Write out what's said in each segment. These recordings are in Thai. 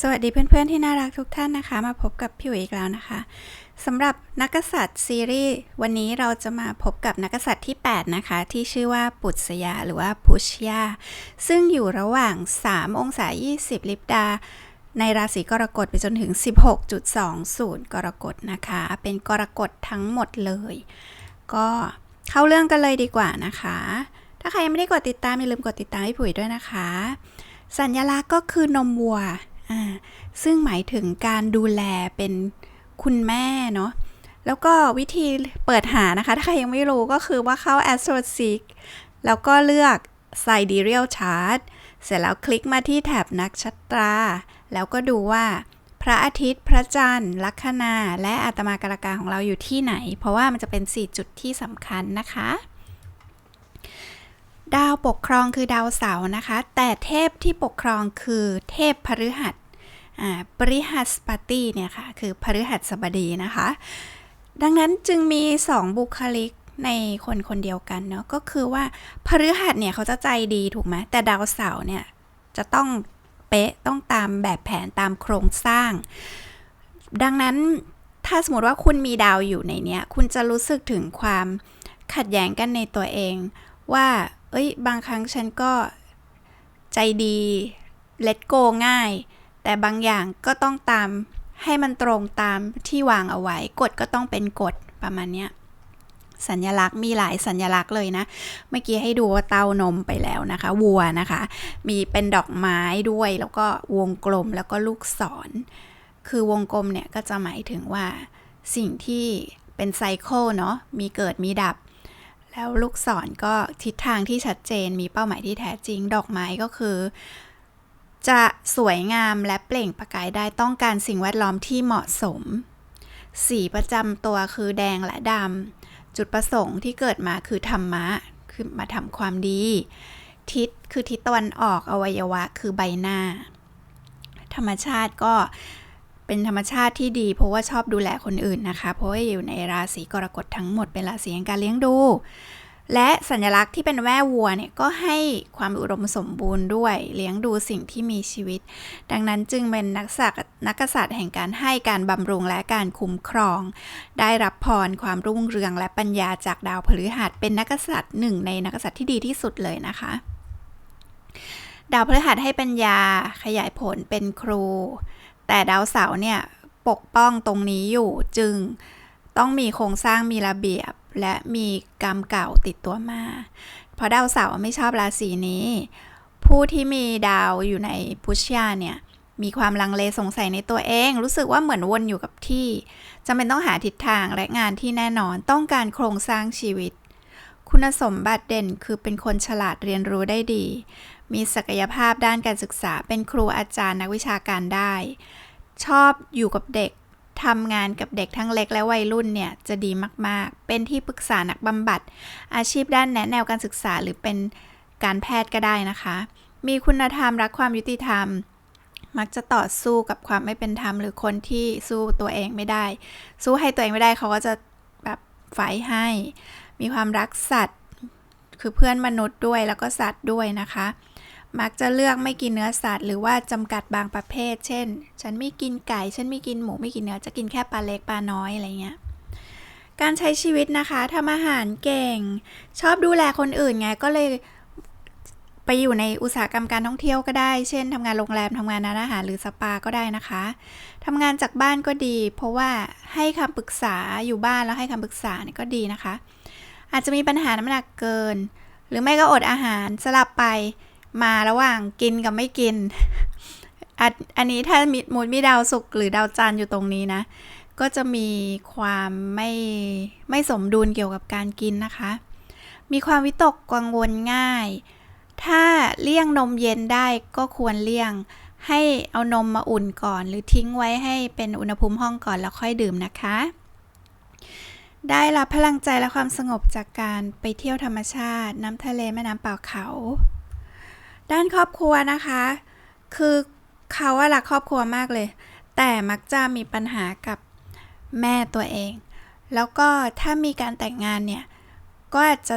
สวัสดีเพื่อนๆที่น่ารักทุกท่านนะคะ มาพบกับพี่อุ๋ยอีกแล้วนะคะสำหรับนักกษัตริย์ซีรีส์วันนี้เราจะมาพบกับนักกษัตริย์ที่ 8 นะคะ ที่ชื่อว่าปุษยาหรือว่าพุชยาซึ่งอยู่ระหว่าง 3 องศา 20 ลิบดา ในราศีกรกฎไปจนถึง 16.20 กรกฎนะคะ เป็นกรกฎทั้งหมดเลย ก็เข้าเรื่องกันเลยดีกว่านะคะ ถ้าใครยังไม่ได้กดติดตามอย่าลืมกดติดตามให้ปุ๋ยด้วยนะคะ สัญลักษณ์ก็คือนมวัว อ่าซึ่งหมายถึงการดูแลเป็นคุณแม่เนาะแล้วก็วิธีเปิดหานะคะ ถ้าใครยังไม่รู้ก็คือว่าเข้า AstroSeek แล้วก็เลือก Sidereal Chart เสร็จแล้วคลิกมาที่แถบนักชัตรา แล้วก็ดูว่าพระอาทิตย์ พระจันทร์ ลัคนา และอาตมากรกาของเราอยู่ที่ไหน เพราะว่ามันจะเป็น 4 จุดที่สำคัญนะคะ ดาวปกครองคือดาวเสาร์นะคะ แต่เทพที่ปกครองคือเทพพฤหัสอ่าปริหัสปติเนี่ยค่ะ คือพฤหัสบดีนะคะ ดังนั้นจึงมีสองบุคลิกในคนคนเดียวกันเนาะก็คือว่าพฤหัสเนี่ยเขาจะใจดีถูกไหมแต่ดาวเสาร์เนี่ยจะต้องเป๊ะต้องตามแบบแผนตามโครงสร้าง ดังนั้นถ้าสมมติว่าคุณมีดาวอยู่ในเนี้ย คุณจะรู้สึกถึงความขัดแย้งกันในตัวเองว่า เอ้ย บางครั้งฉันก็ใจดีเล t โกง่าย แต่บางอย่างก็ต้องตามให้มันตรงตามที่วางเอาไว้ กฎก็ต้องเป็นกฎประมาณเนี้ยสัญลักษณ์มีหลายสัญลักษณ์เลยนะ เมื่อกี้ให้ดูเต้านมไปแล้วนะคะ วัวนะคะ มีเป็นดอกไม้ด้วยแล้วก็วงกลมแล้วก็ลูกศร คือวงกลมเนี่ยก็จะหมายถึงว่าสิ่งที่เป็นไซเคิลเนาะมีเกิดมีดับ แล้วลูกศรก็ทิศทางที่ชัดเจนมีเป้าหมายที่แท้จริง ดอกไม้ก็คือ จะสวยงามและเปล่งประกายได้ต้องการสิ่งแวดล้อมที่เหมาะสม สีประจำตัวคือแดงและดำจุดประสงค์ที่เกิดมาคือธรรมะคือมาทำความดี ทิศคือทิศตะวันออกอวัยวะคือใบหน้า ธรรมชาติก็ เป็นธรรมชาติที่ดีเพราะว่าชอบดูแลคนอื่นนะคะ เพราะว่าอยู่ในราศีกรกฎทั้งหมดเป็นราศีแห่งการเลี้ยงดู และสัญลักษณ์ที่เป็นแม่วัวเนี่ยก็ให้ความอุดมสมบูรณ์ด้วย เลี้ยงดูสิ่งที่มีชีวิต ดังนั้นจึงเป็นนักษัตริย์นักษัตริย์แห่งการให้การบำรุงและการคุ้มครอง ได้รับพรความรุ่งเรืองและปัญญาจากดาวพฤหัสเป็นนักษัตริย์หนึ่งในนักกษัตริย์ที่ดีที่สุดเลยนะคะดาวพฤหัสให้ปัญญาขยายผลเป็นครู แต่ดาวเสาร์เนี่ยปกป้องตรงนี้อยู่จึงต้องมีโครงสร้างมีระเบียบและมีกรรมเก่าติดตัวมา เพราะดาวเสาร์ไม่ชอบราศีนี้ ผู้ที่มีดาวอยู่ในพุชยาเนี่ยมีความลังเลสงสัยในตัวเอง รู้สึกว่าเหมือนวนอยู่กับที่จำเป็นต้องหาทิศทางและงานที่แน่นอนต้องการโครงสร้างชีวิต คุณสมบัติเด่นคือเป็นคนฉลาดเรียนรู้ได้ดี มีศักยภาพด้านการศึกษา เป็นครูอาจารย์นักวิชาการได้ ชอบอยู่กับเด็กทำงานกับเด็กทั้งเล็กและวัยรุ่นเนี่ยจะดีมาก ๆ เป็นที่ปรึกษานักบำบัด อาชีพด้านแนะแนวการศึกษาหรือเป็นการแพทย์ก็ได้นะคะ มีคุณธรรมรักความยุติธรรม มักจะต่อสู้กับความไม่เป็นธรรม หรือคนที่สู้ตัวเองไม่ได้ สู้ให้ตัวเองไม่ได้เขาก็จะแบบไฟให้ มีความรักสัตว์ คือเพื่อนมนุษย์ด้วยแล้วก็สัตว์ด้วยนะคะ มักจะเลือกไม่กินเนื้อสัตว์หรือว่าจำกัดบางประเภท เช่น ฉันไม่กินไก่ ฉันไม่กินหมู ไม่กินเนื้อ จะกินแค่ปลาเล็กปลาน้อยอะไรเงี้ย การใช้ชีวิตนะคะทำอาหารเก่ง ชอบดูแลคนอื่นไง ก็เลยไปอยู่ในอุตสาหกรรมการท่องเที่ยวก็ได้ เช่นทำงานโรงแรมทำงานร้านอาหารหรือสปาก็ได้นะคะทำงานจากบ้านก็ดี เพราะว่าให้คำปรึกษาอยู่บ้านแล้วให้คำปรึกษาเนี่ยก็ดีนะคะ อาจจะมีปัญหาน้ำหนักเกิน หรือไม่ก็อดอาหารสลับไป มาระหว่างกินกับไม่กิน อันนี้ถ้ามีมูดมีดาวศุกหรือดาวจันอยู่ตรงนี้นะ ก็จะมีความไม่ไม่สมดุลเกี่ยวกับการกินนะคะ มีความวิตกกังวลง่าย ถ้าเลี่ยงนมเย็นได้ก็ควรเลี่ยงให้เอานมมาอุ่นก่อน หรือทิ้งไว้ให้เป็นอุณหภูมิห้องก่อนแล้วค่อยดื่มนะคะ ได้รับพลังใจและความสงบจากการไปเที่ยวธรรมชาติ น้ำทะเลแม่น้ำเปล่าเขา ด้านครอบครัวนะคะ คือเขาว่ารักครอบครัวมากเลย แต่มักจะมีปัญหากับแม่ตัวเอง แล้วก็ถ้ามีการแต่งงานเนี่ย ก็อาจจะ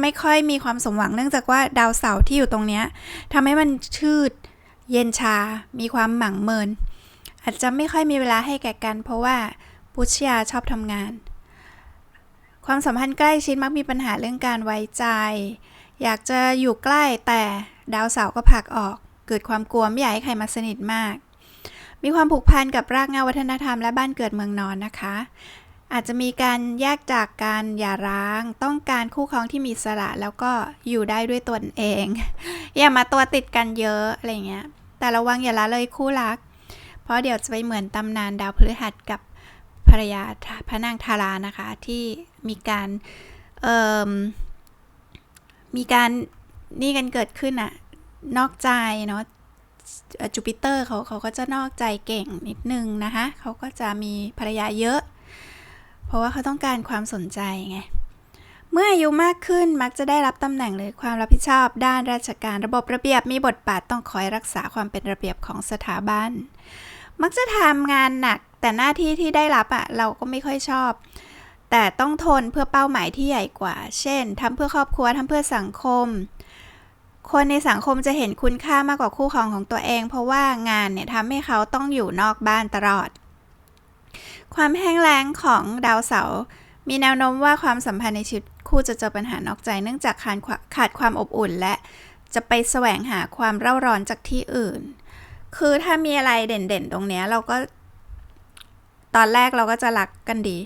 ไม่ค่อยมีความสมหวังเนื่องจากว่าดาวเสาร์ที่อยู่ตรงเนี้ยทำให้มันชืดเย็นชา มีความหมั่งเมิน อาจจะไม่ค่อยมีเวลาให้แก่กัน เพราะว่าปุชยาชอบทำงาน ความสัมพันธ์ใกล้ชิดมักมีปัญหาเรื่องการไว้ใจ อยากจะอยู่ใกล้แต่ดาวเสาร์ก็ผลักออก เกิดความกลัวไม่อยากให้ใครมาสนิทมาก มีความผูกพันกับรากเหง้าวัฒนธรรมและบ้านเกิดเมืองนอนนะคะ อาจจะมีการแยกจากการหย่าร้าง ต้องการคู่ครองที่มีสระแล้วก็อยู่ได้ด้วยตนเอง อย่ามาตัวติดกันเยอะอะไรเงี้ย แต่ระวังอย่าละเลยคู่รัก เพราะเดี๋ยวจะไปเหมือนตำนานดาวพฤหัสกับภรรยาพระนางทารานะคะที่มีการเอ่ มีการนี่กันเกิดขึ้นอะนอกใจเนาะจูปิเตอร์เขาเขาก็จะนอกใจเก่งนิดนึงนะคะเขาก็จะมีภรรยาเยอะ เพราะว่าเขาต้องการความสนใจไงเมื่ออายุมากขึ้นมักจะได้รับตำแหน่งหรือความรับผิดชอบ ด้านราชการระบบระเบียบมีบทบาทต้องคอยรักษาความเป็นระเบียบของสถาบัน มักจะทำงานหนักแต่หน้าที่ที่ได้รับอะเราก็ไม่ค่อยชอบ แต่ต้องทนเพื่อเป้าหมายที่ใหญ่กว่า เช่นทำเพื่อครอบครัวทำเพื่อสังคม คนในสังคมจะเห็นคุณค่ามากกว่าคู่ครองของตัวเอง เพราะว่างานเนี่ยทำให้เขาต้องอยู่นอกบ้านตลอด ความแห้งแล้งของดาวเสาร์มีแนวโน้มว่าความสัมพันธ์ในชีวิตคู่จะเจอปัญหานอกใจเนื่องจากขาดความขาดความอบอุ่นและจะไปแสวงหาความเร่าร้อนจากที่อื่น คือถ้ามีอะไรเด่นๆ ตรงเนี้ยเราก็ ตอนแรกเราก็จะรักกันดี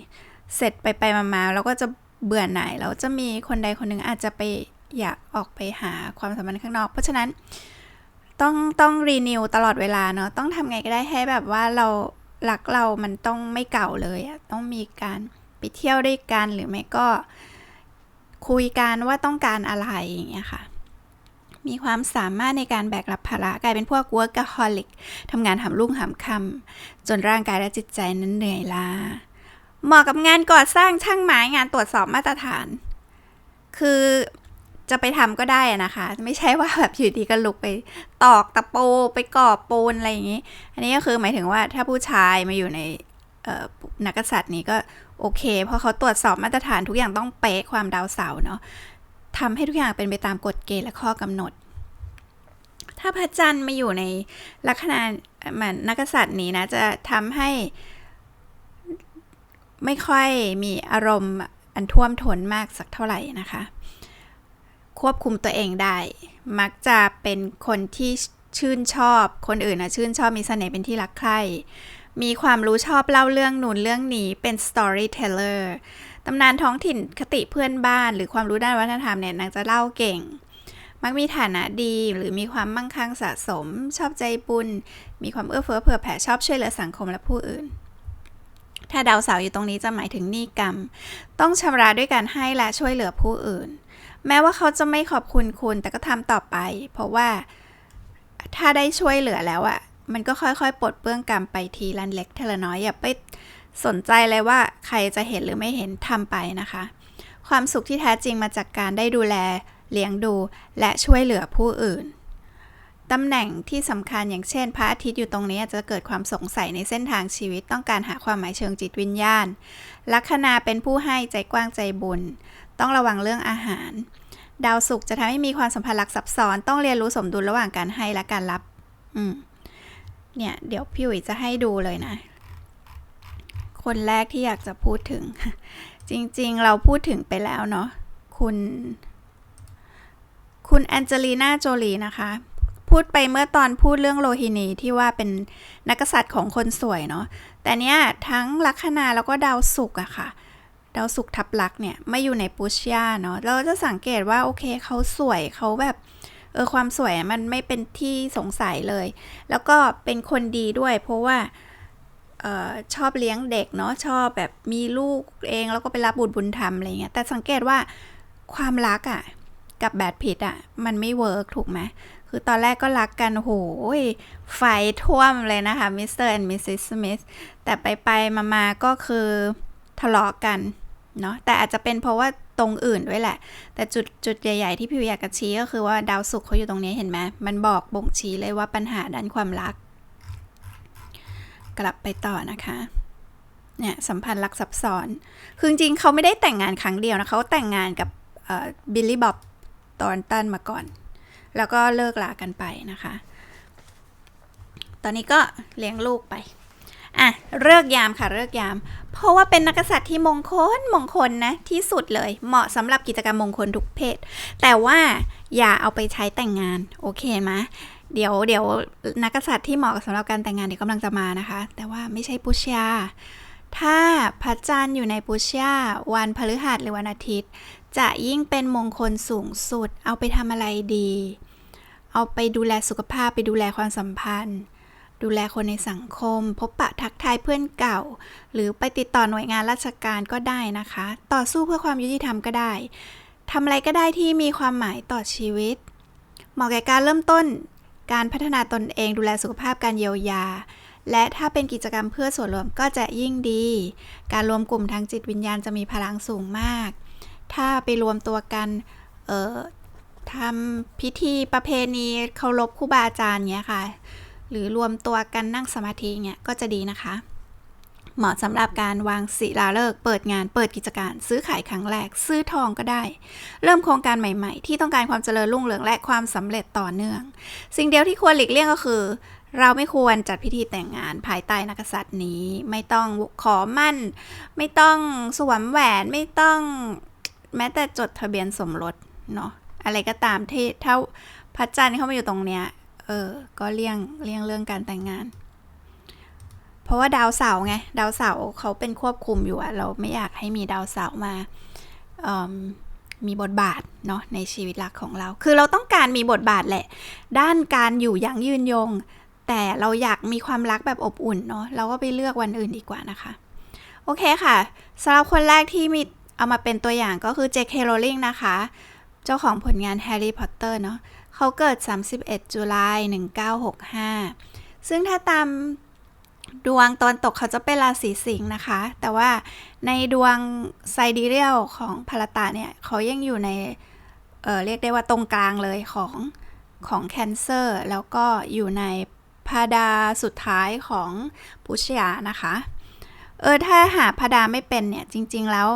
เสร็จไปไปมาๆเราก็จะเบื่อหน่ายแล้วจะมีคนใดคนหนึ่งอาจจะไปอยากออกไปหาความสัมพันธ์ข้างนอก เพราะฉะนั้นต้องต้องรีนิวตลอดเวลาเนาะต้องทำไงก็ได้ให้แบบว่าเรารักเรามันต้องไม่เก่าเลยอะต้องมีการไปเที่ยวด้วยกันหรือไม่ก็คุยกันว่าต้องการอะไรอย่างเงี้ยค่ะ มีความสามารถในการแบกรับภาระกลายเป็นพวก workaholic ทำงานหำลุ่งหำคำจนร่างกายและจิตใจนั้นเหนื่อยล้า เหมาะกับงานก่อสร้างช่างไม้งานตรวจสอบมาตรฐาน คือจะไปทำก็ได้นะคะ ไม่ใช่ว่าแบบอยู่ดีก็ลุกไปตอกตะปูไปก่อปูนอะไรอย่างนี้ อันนี้ก็คือหมายถึงว่าถ้าผู้ชายมาอยู่ในเอ่อนักกษัตริย์นี้ก็โอเค เพราะเขาตรวจสอบมาตรฐานทุกอย่างต้องเป๊ะความดาวเสาเนาะทำให้ทุกอย่างเป็นไปตามกฎเกณฑ์และข้อกำหนด ถ้าพระจันทร์มาอยู่ในลัคนาเหมือนนักกษัตริย์นี้นะจะทำให้ ไม่ค่อยมีอารมณ์อันท่วมท้นมากสักเท่าไหร่นะคะ ควบคุมตัวเองได้ มักจะเป็นคนที่ชื่นชอบ คนอื่นนะชื่นชอบมีเสน่ห์เป็นที่รักใคร่มีความรู้ชอบเล่าเรื่องนู่นเรื่องนี้เป็น storyteller ตำนานท้องถิ่นคติเพื่อนบ้านหรือความรู้ด้านวัฒนธรรมเนี่ยนางจะเล่าเก่ง มักมีฐานะดีหรือมีความมั่งคั่งสะสม ชอบใจบุญมีความเอื้อเฟื้อเผื่อแผ่ชอบช่วยเหลือสังคมและผู้อื่น ถ้าดาวเสาร์อยู่ตรงนี้จะหมายถึงหนี้กรรม ต้องชำระด้วยการให้และช่วยเหลือผู้อื่น แม้ว่าเขาจะไม่ขอบคุณคุณ แต่ก็ทำต่อไป เพราะว่าถ้าได้ช่วยเหลือแล้วอะมันก็ค่อยๆ ปลดเปลื้องกรรมไปทีละเล็กทีละน้อยอย่าไปสนใจเลยว่าใครจะเห็นหรือไม่เห็นทำไปนะคะ ความสุขที่แท้จริงมาจากการได้ดูแล เลี้ยงดู และช่วยเหลือผู้อื่น ตำแหน่งที่สำคัญอย่างเช่น พระอาทิตย์อยู่ตรงนี้อาจจะเกิดความสงสัยในเส้นทางชีวิตต้องการหาความหมายเชิงจิตวิญญาณ ลัคนาเป็นผู้ให้ใจกว้างใจบุญ ต้องระวังเรื่องอาหาร ดาวศุกร์จะทำให้มีความสัมพันธ์หลักซับซ้อนต้องเรียนรู้สมดุลระหว่างการให้และการรับ อืม เนี่ย เดี๋ยวพี่อุ๋ยจะให้ดูเลยนะ คนแรกที่อยากจะพูดถึง จริง ๆ เราพูดถึงไปแล้วเนาะคุณ คุณแอนเจลีนาโจลีนะคะ พูดไปเมื่อตอนพูดเรื่องโลหินีที่ว่าเป็นนักษัตริย์ของคนสวยเนาะแต่เนี้ยทั้งลัคนาแล้วก็ดาวศุกร์อะค่ะ ดาวศุกร์ทับลักษ์เนี่ยไม่อยู่ในปุชยาเนาะเราจะสังเกตว่าโอเคเขาสวยเขาแบบเออความสวยมันไม่เป็นที่สงสัยเลย แล้วก็เป็นคนดีด้วย เพราะว่าออชอบเลี้ยงเด็กเนาะชอบแบบมีลูกเองแล้วก็ไปรับบุตรบุญธรรมอะไรเงี้ยแต่สังเกตว่าความรักอะกับแบดพิตอะมันไม่เวิร์กถูกไหม คือตอนแรกก็รักกันโหยไฟท่วมเลยนะคะมิสเตอร์แอนด์มิสซิสสมิธแต่ไปไปมามาก็คือทะเลาะกันเนาะแต่อาจจะเป็นเพราะว่าตรงอื่นด้วยแหละ แต่จุดจุดใหญ่ ๆ ที่พี่วิอยากจะชี้ก็คือว่าดาวศุกร์เขาอยู่ตรงนี้เห็นไหมมันบอกบ่งชี้เลยว่าปัญหาด้านความรัก กลับไปต่อนะคะเนี่ยสัมพันธ์รักซับซ้อน คือจริงๆเขาไม่ได้แต่งงานครั้งเดียวนะเขาแต่งงานกับบิลลี่บ๊อบตอนตันมาก่อน แล้วก็เลิกลากันไปนะคะ ตอนนี้ก็เลี้ยงลูกไปอะเลิกยามค่ะเลิกยาม เพราะว่าเป็นนักษัตริย์ที่มงคลมงคลนะที่สุดเลยเหมาะสำหรับกิจกรรมมงคลทุกเพศ แต่ว่าอย่าเอาไปใช้แต่งงานโอเคไหมเดี๋ยวเดี๋ยวนักษัตริย์ที่เหมาะสำหรับการแต่งงานเดี๋ยวกำลังจะมานะคะ แต่ว่าไม่ใช่ปุชยาถ้าพระจันทร์อยู่ในปุชยาวันพฤหัสหรือวันอาทิตย์ จะยิ่งเป็นมงคลสูงสุดเอาไปทำอะไรดี เอาไปดูแลสุขภาพไปดูแลความสัมพันธ์ ดูแลคนในสังคม พบปะทักทายเพื่อนเก่า หรือไปติดต่อหน่วยงานราชการก็ได้นะคะ ต่อสู้เพื่อความยุติธรรมก็ได้ทำอะไรก็ได้ที่มีความหมายต่อชีวิต เหมาะแก่การเริ่มต้น การพัฒนาตนเองดูแลสุขภาพการเยียวยา และถ้าเป็นกิจกรรมเพื่อส่วนรวมก็จะยิ่งดี การรวมกลุ่มทางจิตวิญญาณจะมีพลังสูงมาก ถ้าไปรวมตัวกันเออ ทำพิธีประเพณีเคารพครูบาอาจารย์เนี้ยค่ะ หรือรวมตัวกันนั่งสมาธิเงี้ยก็จะดีนะคะ เหมาะสำหรับการวางศิลาฤกษ์เปิดงานเปิดกิจการซื้อขายครั้งแรก ซื้อทองก็ได้ เริ่มโครงการใหม่ๆ ที่ต้องการความเจริญรุ่งเรืองและความสำเร็จต่อเนื่อง สิ่งเดียวที่ควรหลีกเลี่ยงก็คือ เราไม่ควรจัดพิธีแต่งงานภายใต้นักษัตริย์นี้ ไม่ต้องขอมั่น ไม่ต้องสวมแหวนไม่ต้องแม้แต่จดทะเบียนสมรสเนาะ อะไรก็ตามที่ถ้าพระจันทร์เข้ามาอยู่ตรงเนี้ย เออ ก็เลี่ยงเลี่ยงเรื่องการแต่งงาน เพราะว่าดาวเสาร์ไง ดาวเสาร์เขาเป็นควบคุมอยู่อะเราไม่อยากให้มีดาวเสาร์มาเอิ่มมีบทบาทเนาะในชีวิตรักของเรา คือเราต้องการมีบทบาทแหละ ด้านการอยู่อย่งยืนยง แต่เราอยากมีความรักแบบอบอุ่นเนาะ เราก็ไปเลือกวันอื่นดีกว่านะคะ โอเคค่ะสำหรับคนแรกที่มีเอามาเป็นตัวอย่างก็คือ J.K. Rowling นะคะ เจ้าของผลงาน Harry Potter เนาะเขาเกิด 31 จุลาย 1965 ซึ่งถ้าตามดวงตอนตกเขาจะเป็นราศีสิงห์นะคะ แต่ว่าในดวงไซดีเรียลของพาราตาเนี่ย เขายังอยู่ในเเรียกได้ว่าตรงกลางเลยของของแคนเซอร์ แล้วก็อยู่ในพาดาสุดท้ายของปุชยานะคะ เออ ถ้าหาพาดาไม่เป็นเนี่ย จริง ๆ แล้ว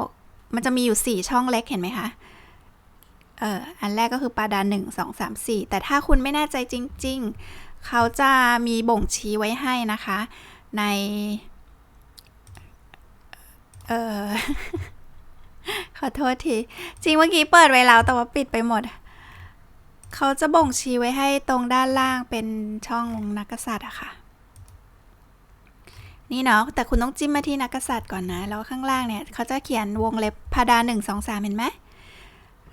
มันจะมีอยู่ 4 ช่องเล็กเห็นไหมคะ เอออันแรกก็คือปาดาหนึ่งสองสามสี่แต่ถ้าคุณไม่แน่ใจจริง ๆ เขาจะมีบ่งชี้ไว้ให้นะคะ ใน เออขอโทษที จริงเมื่อกี้เปิดไว้แล้วแต่ว่าปิดไปหมด เขาจะบ่งชี้ไว้ให้ตรงด้านล่างเป็นช่องนักกษัตริย์อะค่ะนี่เนาะแต่คุณต้องจิ้มมาที่นักกษัตริย์ก่อนนะ แล้วข้างล่างเนี่ย เขาจะเขียนวงเล็บพาดาหนึ่งสองสามเห็นไหม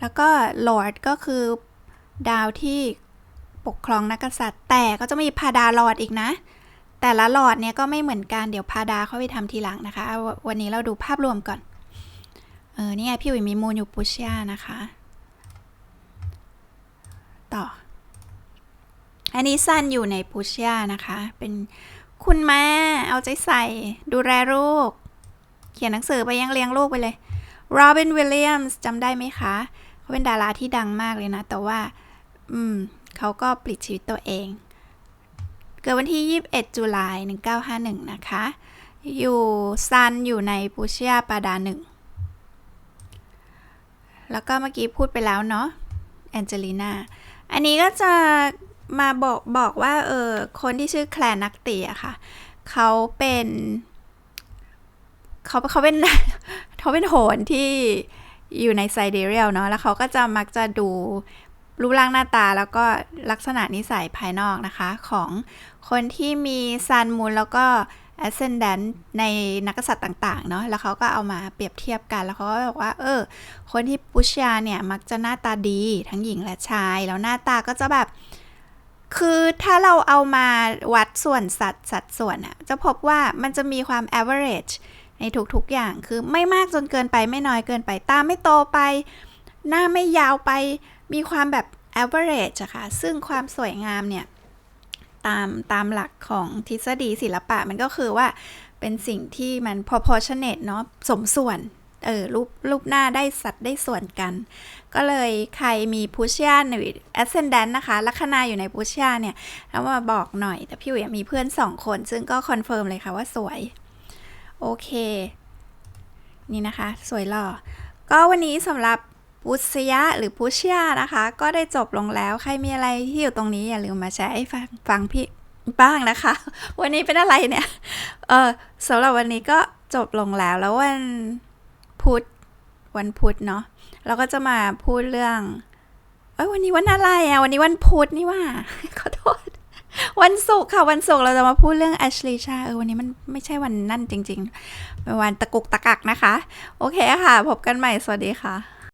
แล้วก็ลอร์ดก็คือดาวที่ปกครองนักกษัตริย์ แต่ก็จะมีพาดาลอร์ดอีกนะ แต่ละลอร์ดเนี่ยก็ไม่เหมือนกัน เดี๋ยวพาดาเข้าไปทำทีหลังนะคะ วันนี้เราดูภาพรวมก่อน เออ นี่ไงพี่อุ๋ยมีมูนอยู่ปุชยานะคะ ต่อ อันนี้ซันอยู่ในปุชยานะคะ เป็นคุณแม่เอาใจใส่ ดูแลลูก เขียนหนังสือไปยังเลี้ยงลูกไปเลยโรบิน วิลเลียมส์จำได้ไหมคะ เขาเป็นดาราที่ดังมากเลยนะ แต่ว่า อืม เขาก็ปลิดชีวิตตัวเอง เกิดวันที่ 21 จุลาย 1951 นะคะ อยู่ซันอยู่ในปูเชียปาดาหนึ่ง แล้วก็เมื่อกี้พูดไปแล้วเนาะ แองเจลิน่า อันนี้ก็จะมาบอกบอกว่า เออ คนที่ชื่อแคลนักเตีอะค่ะ เขาเป็น เขาเขาเป็นเขาเป็นโหนที่ อยู่ในไซเดเรียลเนาะแล้วเขาก็จะมักจะดูรูปร่างหน้าตาแล้วก็ลักษณะนิสัยภายนอกนะคะของคนที่มีซันมูนแล้วก็ ascendant ในนักษัตริย์ต่าง ๆ เนาะแล้วเขาก็เอามาเปรียบเทียบกัน แล้วเขาก็บอกว่า เออ คนที่ปุชยาเนี่ย มักจะหน้าตาดีทั้งหญิงและชาย แล้วหน้าตาก็จะแบบ คือถ้าเราเอามาวัดส่วนสัดสัดส่วนอะจะพบว่ามันจะมีความ average ในทุกๆอย่างคือไม่มากจนเกินไปไม่น้อยเกินไป ตาไม่โตไป หน้าไม่ยาวไป มีความแบบ average อะค่ะ ซึ่งความสวยงามเนี่ยตามตามหลักของทฤษฎีศิลปะมันก็คือว่าเป็นสิ่งที่มัน proportionate เนาะสมส่วน เออรูปรูปหน้าได้สัดได้ส่วนกัน ก็เลยใครมีพุชยาหรือ ascendant นะคะลัคนาอยู่ในพุชยาเนี่ยแล้วมาบอกหน่อย แต่พี่อุ๋ยมีเพื่อนสองคน ซึ่งก็คอนเฟิร์มเลยค่ะว่าสวย โอเค นี่นะคะ สวยหล่อ ก็วันนี้สำหรับปุษยะหรือพุชยานะคะ ก็ได้จบลงแล้ว ใครมีอะไรที่อยู่ตรงนี้อย่าลืมมาแชร์ให้ฟังฟังพี่บ้างนะคะ วันนี้เป็นอะไรเนี่ย เออสำหรับวันนี้ก็จบลงแล้วแล้ววันพุธวันพุธเนาะเราก็จะมาพูดเรื่องเอ้ยวันนี้วันอะไรอะ วันนี้วันพุธนี่ว่า ขอโทษ วันศุกร์ค่ะ วันศุกร์เราจะมาพูดเรื่องแอชลีชาเออวันนี้มันไม่ใช่วันนั่นจริงๆเป็นวันตะกุกตะกักนะคะ โอเคค่ะ พบกันใหม่ สวัสดีค่ะ